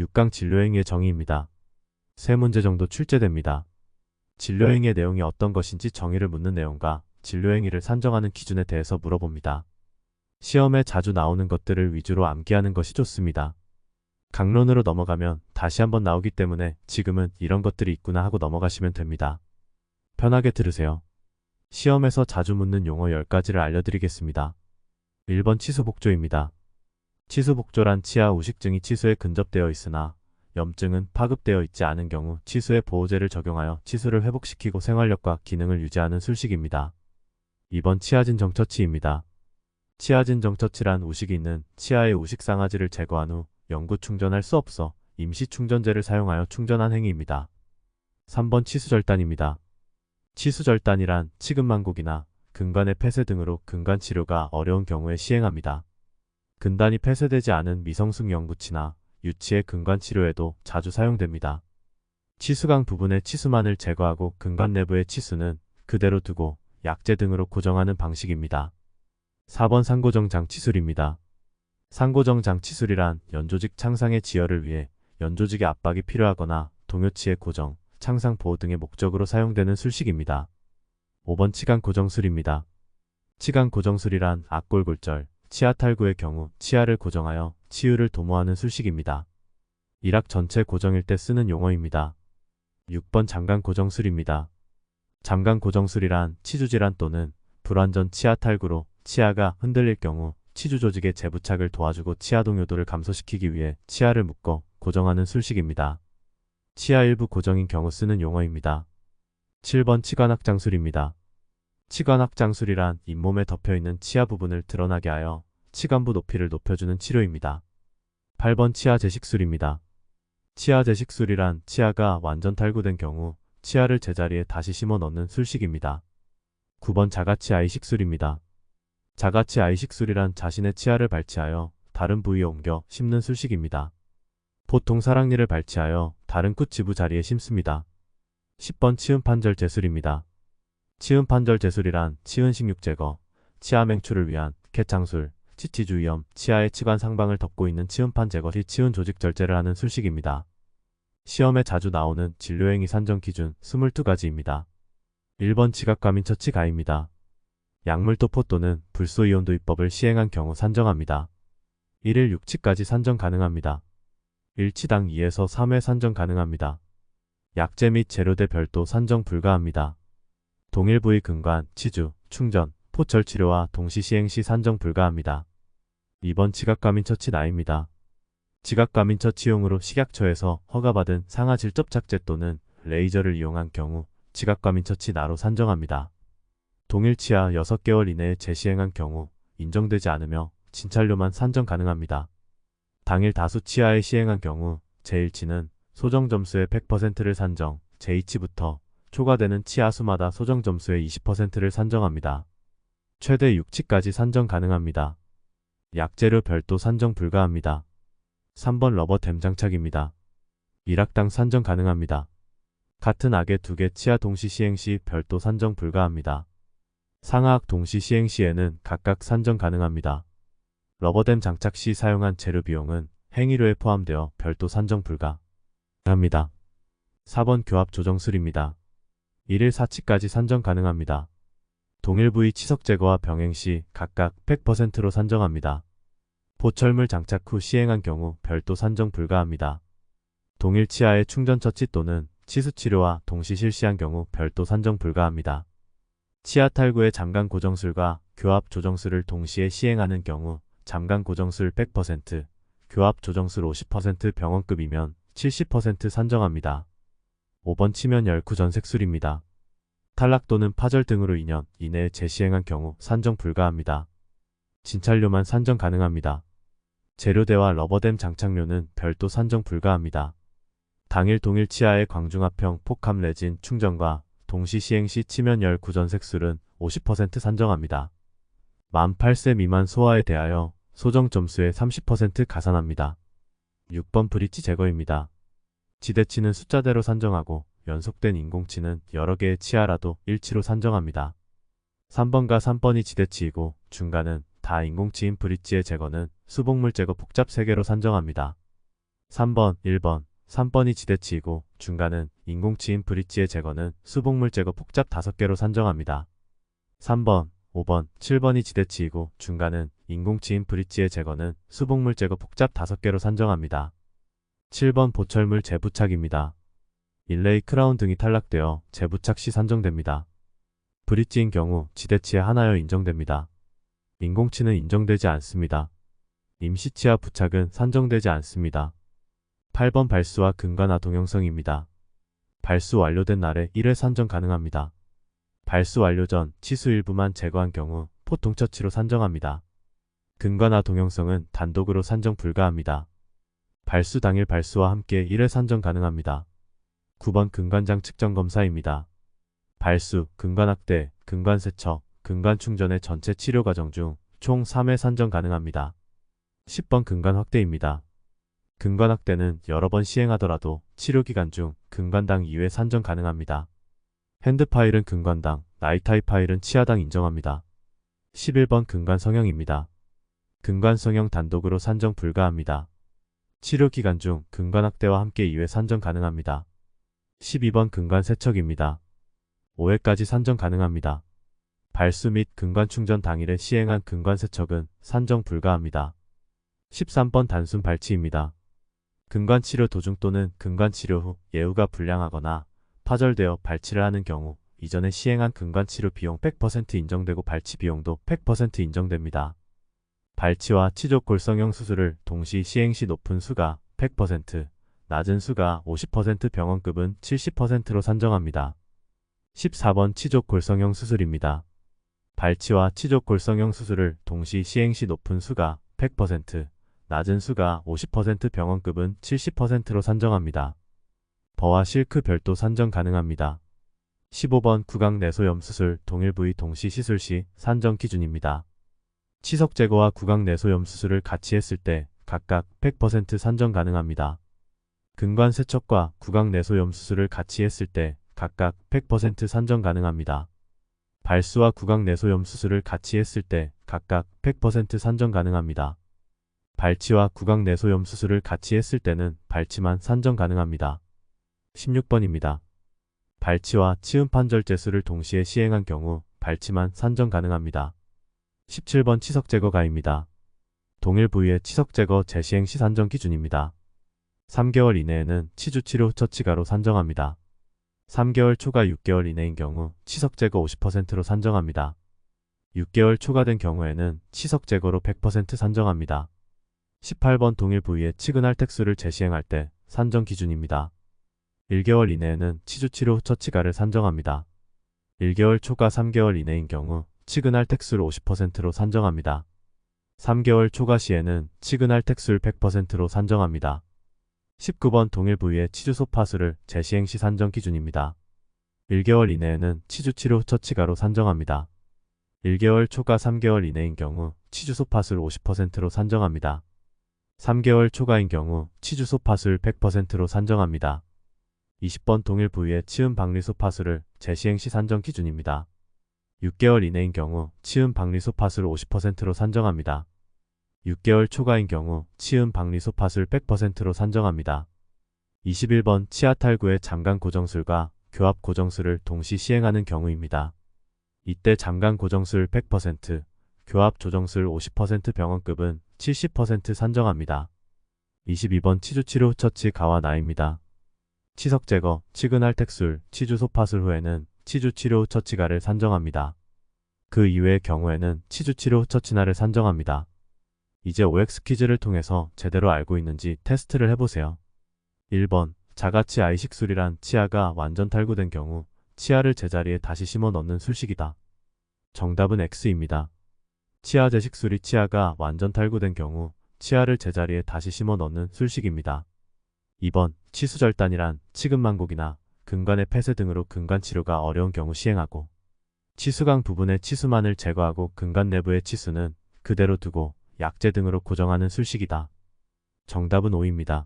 6강 진료행위의 정의입니다. 세 문제 정도 출제됩니다. 진료행위의 내용이 어떤 것인지 정의를 묻는 내용과 진료행위를 산정하는 기준에 대해서 물어봅니다. 시험에 자주 나오는 것들을 위주로 암기하는 것이 좋습니다. 강론으로 넘어가면 다시 한번 나오기 때문에 지금은 이런 것들이 있구나 하고 넘어가시면 됩니다. 편하게 들으세요. 시험에서 자주 묻는 용어 10가지를 알려드리겠습니다. 1번 치수복조입니다. 치수복조란 치아 우식증이 치수에 근접되어 있으나 염증은 파급되어 있지 않은 경우 치수에 보호제를 적용하여 치수를 회복시키고 생활력과 기능을 유지하는 술식입니다. 2번 치아진 정처치입니다. 치아진 정처치란 우식이 있는 치아의 우식 상아지를 제거한 후 영구 충전할 수 없어 임시 충전재를 사용하여 충전한 행위입니다. 3번 치수절단입니다. 치수절단이란 치근만곡이나 근관의 폐쇄 등으로 근관 치료가 어려운 경우에 시행합니다. 근단이 폐쇄되지 않은 미성숙 영구치나 유치의 근관 치료에도 자주 사용됩니다. 치수강 부분의 치수만을 제거하고 근관 내부의 치수는 그대로 두고 약재 등으로 고정하는 방식입니다. 4번 상고정 장 치술입니다. 상고정 장 치술이란 연조직 창상의 지혈을 위해 연조직의 압박이 필요하거나 동요치의 고정, 창상 보호 등의 목적으로 사용되는 술식입니다. 5번 치간 고정술입니다. 치간 고정술이란 악골골절, 치아 탈구의 경우 치아를 고정하여 치유를 도모하는 술식입니다. 일학 전체 고정일 때 쓰는 용어입니다. 6번 장관 고정술입니다. 장관 고정술이란 치주질환 또는 불완전 치아 탈구로 치아가 흔들릴 경우 치주 조직의 재부착을 도와주고 치아 동요도를 감소시키기 위해 치아를 묶어 고정하는 술식입니다. 치아 일부 고정인 경우 쓰는 용어입니다. 7번 치관학장술입니다. 치관학 장술이란 잇몸에 덮여있는 치아 부분을 드러나게 하여 치관부 높이를 높여주는 치료입니다. 8번 치아 제식술입니다. 치아 제식술이란 치아가 완전 탈구된 경우 치아를 제자리에 다시 심어 넣는 술식입니다. 9번 자가치 아 이식술입니다. 자가치 아 이식술이란 자신의 치아를 발치하여 다른 부위에 옮겨 심는 술식입니다. 보통 사랑니를 발치하여 다른 끝 지부 자리에 심습니다. 10번 치은판절 제술입니다. 치은 판절 제술이란 치은 식육 제거, 치아 맹출을 위한 개창술, 치치주위염, 치아의 치관 상방을 덮고 있는 치은판 제거 시 치은 조직 절제를 하는 술식입니다. 시험에 자주 나오는 진료행위 산정 기준 22가지입니다. 1번 지각감인 처치 가입니다. 약물도포 또는 불소이온 도 입법을 시행한 경우 산정합니다. 1일 6치까지 산정 가능합니다. 1치당 2에서 3회 산정 가능합니다. 약재 및 재료대 별도 산정 불가합니다. 동일 부위 근관, 치주, 충전, 포철 치료와 동시 시행 시 산정 불가합니다. 2번 지각감인 처치 나입니다. 지각감인 처치용으로 식약처에서 허가받은 상하 질접 착제 또는 레이저를 이용한 경우 지각감인 처치 나로 산정합니다. 동일 치아 6개월 이내에 재시행한 경우 인정되지 않으며 진찰료만 산정 가능합니다. 당일 다수 치아에 시행한 경우 제1치는 소정 점수의 100%를 산정, 제2치부터 초과되는 치아 수마다 소정 점수의 20%를 산정합니다. 최대 6치까지 산정 가능합니다. 약재료 별도 산정 불가합니다. 3번 러버 댐 장착입니다. 1학당 산정 가능합니다. 같은 악의 두 개 치아 동시 시행 시 별도 산정 불가합니다. 상하악 동시 시행 시에는 각각 산정 가능합니다. 러버댐 장착 시 사용한 재료 비용은 행위료에 포함되어 별도 산정 불가합니다. 4번 교합 조정술입니다. 1일 4치까지 산정 가능합니다. 동일 부위 치석 제거와 병행 시 각각 100%로 산정합니다. 보철물 장착 후 시행한 경우 별도 산정 불가합니다. 동일 치아의 충전 처치 또는 치수 치료와 동시 실시한 경우 별도 산정 불가합니다. 치아 탈구의 잠깐 고정술과 교합 조정술을 동시에 시행하는 경우 잠깐 고정술 100%, 교합 조정술 50% 병원급이면 70% 산정합니다. 5번 치면 열쿠 전색술입니다. 탈락 또는 파절 등으로 2년 이내에 재시행한 경우 산정 불가합니다. 진찰료만 산정 가능합니다. 재료대와 러버댐 장착료는 별도 산정 불가합니다. 당일 동일 치아의 광중합형 폭합 레진 충전과 동시 시행 시 치면 열 구전색술은 50% 산정합니다. 만 8세 미만 소아에 대하여 소정 점수의 30% 가산합니다. 6번 브릿지 제거입니다. 지대치는 숫자대로 산정하고 연속된 인공치는 여러 개의 치아라도 일치로 산정합니다. 3번과 3번이 지대치이고 중간은 다 인공치인 브릿지의 제거는 수복물 제거 복잡 3개로 산정합니다. 3번, 1번, 3번이 지대치이고 중간은 인공치인 브릿지의 제거는 수복물 제거 폭잡 5개로 산정합니다. 3번, 5번, 7번이 지대치이고 중간은 인공치인 브릿지의 제거는 수복물 제거 폭잡 5개로 산정합니다. 7번 보철물 재부착입니다. 일레이 크라운 등이 탈락되어 재부착 시 산정됩니다. 브릿지인 경우 지대치에 하나여 인정됩니다. 인공치는 인정되지 않습니다. 임시치아 부착은 산정되지 않습니다. 8번 발수와 근관화 동형성입니다. 발수 완료된 날에 1회 산정 가능합니다. 발수 완료 전 치수 일부만 제거한 경우 포통처치로 산정합니다. 근관화 동형성은 단독으로 산정 불가합니다. 발수 당일 발수와 함께 1회 산정 가능합니다. 9번 근관장 측정 검사입니다. 발수, 근관학대, 근관세척, 근관충전의 전체 치료 과정 중 총 3회 산정 가능합니다. 10번 근관확대입니다. 근관확대는 여러 번 시행하더라도 치료기간 중 근관당 2회 산정 가능합니다. 핸드파일은 근관당, 나이타이 파일은 치아당 인정합니다. 11번 근관 성형입니다. 근관 성형 단독으로 산정 불가합니다. 치료 기간 중 근관 확대와 함께 2회 산정 가능합니다. 12번 근관 세척입니다. 5회까지 산정 가능합니다. 발수 및 근관 충전 당일에 시행한 근관 세척은 산정 불가합니다. 13번 단순 발치입니다. 근관 치료 도중 또는 근관 치료 후 예후가 불량하거나 파절되어 발치를 하는 경우 이전에 시행한 근관 치료 비용 100% 인정되고 발치 비용도 100% 인정됩니다. 발치와 치족 골성형 수술을 동시 시행 시 높은 수가 100%, 낮은 수가 50% 병원급은 70%로 산정합니다. 14번 치족 골성형 수술입니다. 발치와 치족 골성형 수술을 동시 시행 시 높은 수가 100%, 낮은 수가 50% 병원급은 70%로 산정합니다. 버와 실크 별도 산정 가능합니다. 15번 구강 내소염 수술 동일 부위 동시 시술 시 산정 기준입니다. 치석 제거와 구강 내소염 수술을 같이 했을 때 각각 100% 산정 가능합니다. 근관 세척과 구강 내소염 수술을 같이 했을 때 각각 100% 산정 가능합니다. 발수와 구강 내소염 수술을 같이 했을 때 각각 100% 산정 가능합니다. 발치와 구강 내소염 수술을 같이 했을 때는 발치만 산정 가능합니다. 16번입니다. 발치와 치음 판절제수를 동시에 시행한 경우 발치만 산정 가능합니다. 17번 치석 제거 가입니다. 동일 부위의 치석 제거 재시행 시 산정 기준입니다. 3개월 이내에는 치주 치료 후 처치가로 산정합니다. 3개월 초과 6개월 이내인 경우 치석 제거 50%로 산정합니다. 6개월 초과된 경우에는 치석 제거로 100% 산정합니다. 18번 동일 부위의 치근할 택수를 재시행할 때 산정 기준입니다. 1개월 이내에는 치주 치료 후 처치가를 산정합니다. 1개월 초과 3개월 이내인 경우 치근할 택수를 50%로 산정합니다. 3개월 초과 시에는 치근할 택수를 100%로 산정합니다. 19번 동일 부위의 치주 소 파수를 재시행 시 산정 기준입니다. 1개월 이내에는 치주 치료 후 처치가로 산정합니다. 1개월 초과 3개월 이내인 경우 치주 소 파수를 50%로 산정합니다. 3개월 초과인 경우 치주 소 파수를 100%로 산정합니다. 20번 동일 부위의 치음 박리 소 파수를 재시행 시 산정 기준입니다. 6개월 이내인 경우 치음 박리소 파수를 50%로 산정합니다. 6개월 초과인 경우 치음 박리소 파수를 100%로 산정합니다. 21번 치아 탈구의 잠깐 고정술과 교합 고정술을 동시 시행하는 경우입니다. 이때 잠깐 고정술 100%, 교합 조정술 50% 병원급은 70% 산정합니다. 22번 치주치료 처치 가와 나입니다. 치석 제거, 치근할 택술, 치주 소파술 후에는 치주 치료 후 처치가를 산정합니다. 그 이외의 경우에는 치주 치료 후 처치날을 산정합니다. 이제 OX 퀴즈를 통해서 제대로 알고 있는지 테스트를 해보세요. 1번 자가치 아이식술이란 치아가 완전 탈구된 경우 치아를 제자리에 다시 심어 넣는 술식이다. 정답은 X입니다. 치아 재식술이 치아가 완전 탈구된 경우 치아를 제자리에 다시 심어 넣는 술식입니다. 2번 치수절단이란 치근만곡이나 근관의 폐쇄 등으로 근관 치료가 어려운 경우 시행하고 치수강 부분의 치수만을 제거하고 근관 내부의 치수는 그대로 두고 약재 등으로 고정하는 술식이다. 정답은 5입니다.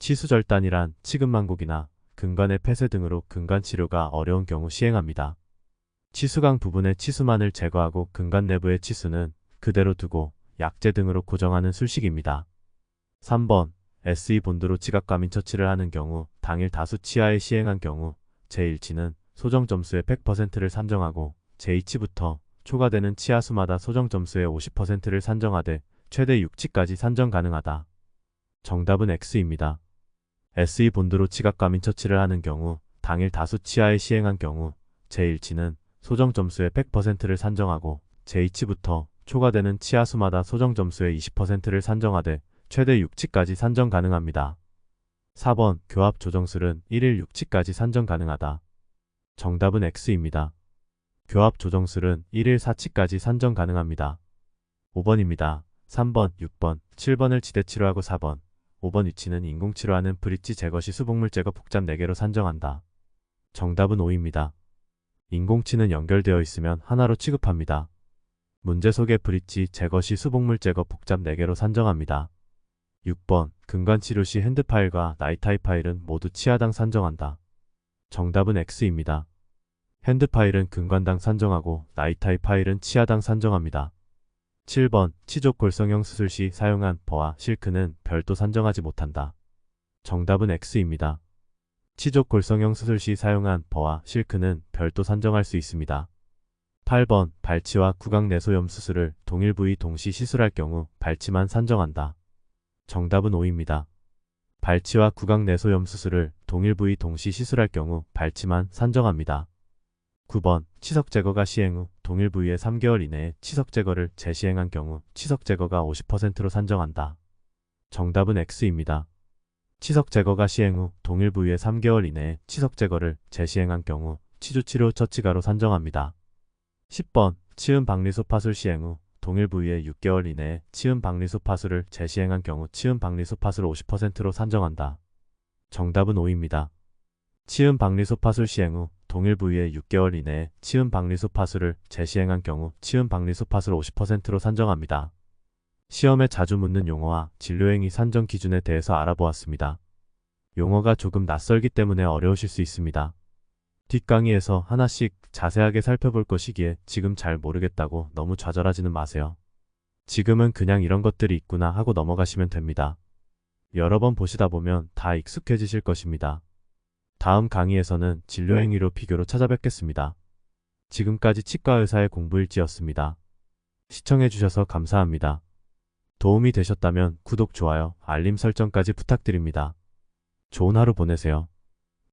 치수절단이란 치근만곡이나 근관의 폐쇄 등으로 근관 치료가 어려운 경우 시행합니다. 치수강 부분의 치수만을 제거하고 근관 내부의 치수는 그대로 두고 약재 등으로 고정하는 술식입니다. 3번 SE 본드로 지각 과민 처치를 하는 경우 당일 다수 치하에 시행한 경우 제1치는 소정 점수의 100%를 산정하고 제2치부터 초과되는 치하수마다 소정 점수의 50%를 산정하되 최대 6치까지 산정 가능하다. 정답은 X입니다. SE 본드로 지각 과민 처치를 하는 경우 당일 다수 치하에 시행한 경우 제1치는 소정 점수의 100%를 산정하고 제2치부터 초과되는 치하수마다 소정 점수의 20%를 산정하되 최대 6치까지 산정 가능합니다. 4번 교합 조정술은 1일 6치까지 산정 가능하다. 정답은 X입니다. 교합 조정술은 1일 4치까지 산정 가능합니다. 5번입니다. 3번, 6번, 7번을 지대치료하고 4번, 5번 위치는 인공치료하는 브릿지 제거 시 수복물 제거 복잡 4개로 산정한다. 정답은 5입니다. 인공치는 연결되어 있으면 하나로 취급합니다. 문제 속의 브릿지 제거 시 수복물 제거 복잡 4개로 산정합니다. 6번 근관치료 시 핸드파일과 나이타이 파일은 모두 치아당 산정한다. 정답은 X입니다. 핸드파일은 근관당 산정하고 나이타이 파일은 치아당 산정합니다. 7번 치족 골성형 수술 시 사용한 버와 실크는 별도 산정하지 못한다. 정답은 X입니다. 치족 골성형 수술 시 사용한 버와 실크는 별도 산정할 수 있습니다. 8번 발치와 구강 내소염 수술을 동일 부위 동시 시술할 경우 발치만 산정한다. 정답은 5입니다. 발치와 구강 내소염 수술을 동일 부위 동시 시술할 경우 발치만 산정합니다. 9번 치석 제거가 시행 후 동일 부위의 3개월 이내에 치석 제거를 재시행한 경우 치석 제거가 50%로 산정한다. 정답은 X입니다. 치석 제거가 시행 후 동일 부위의 3개월 이내에 치석 제거를 재시행한 경우 치주치료 처치가로 산정합니다. 10번 치음 박리소 파술 시행 후 동일 부위의 6개월 이내에 치음 박리소 파술을 재시행한 경우 치음 박리소 파술 50%로 산정한다. 정답은 5입니다. 치음 박리소 파술 시행 후 동일 부위의 6개월 이내에 치음 박리소 파술을 재시행한 경우 치음 박리소 파술 50%로 산정합니다. 시험에 자주 묻는 용어와 진료행위 산정 기준에 대해서 알아보았습니다. 용어가 조금 낯설기 때문에 어려우실 수 있습니다. 뒷강의에서 하나씩 자세하게 살펴볼 것이기에 지금 잘 모르겠다고 너무 좌절하지는 마세요. 지금은 그냥 이런 것들이 있구나 하고 넘어가시면 됩니다. 여러 번 보시다 보면 다 익숙해지실 것입니다. 다음 강의에서는 진료행위로 비교로 찾아뵙겠습니다. 지금까지 치과의사의 공부일지였습니다. 시청해주셔서 감사합니다. 도움이 되셨다면 구독, 좋아요, 알림 설정까지 부탁드립니다. 좋은 하루 보내세요.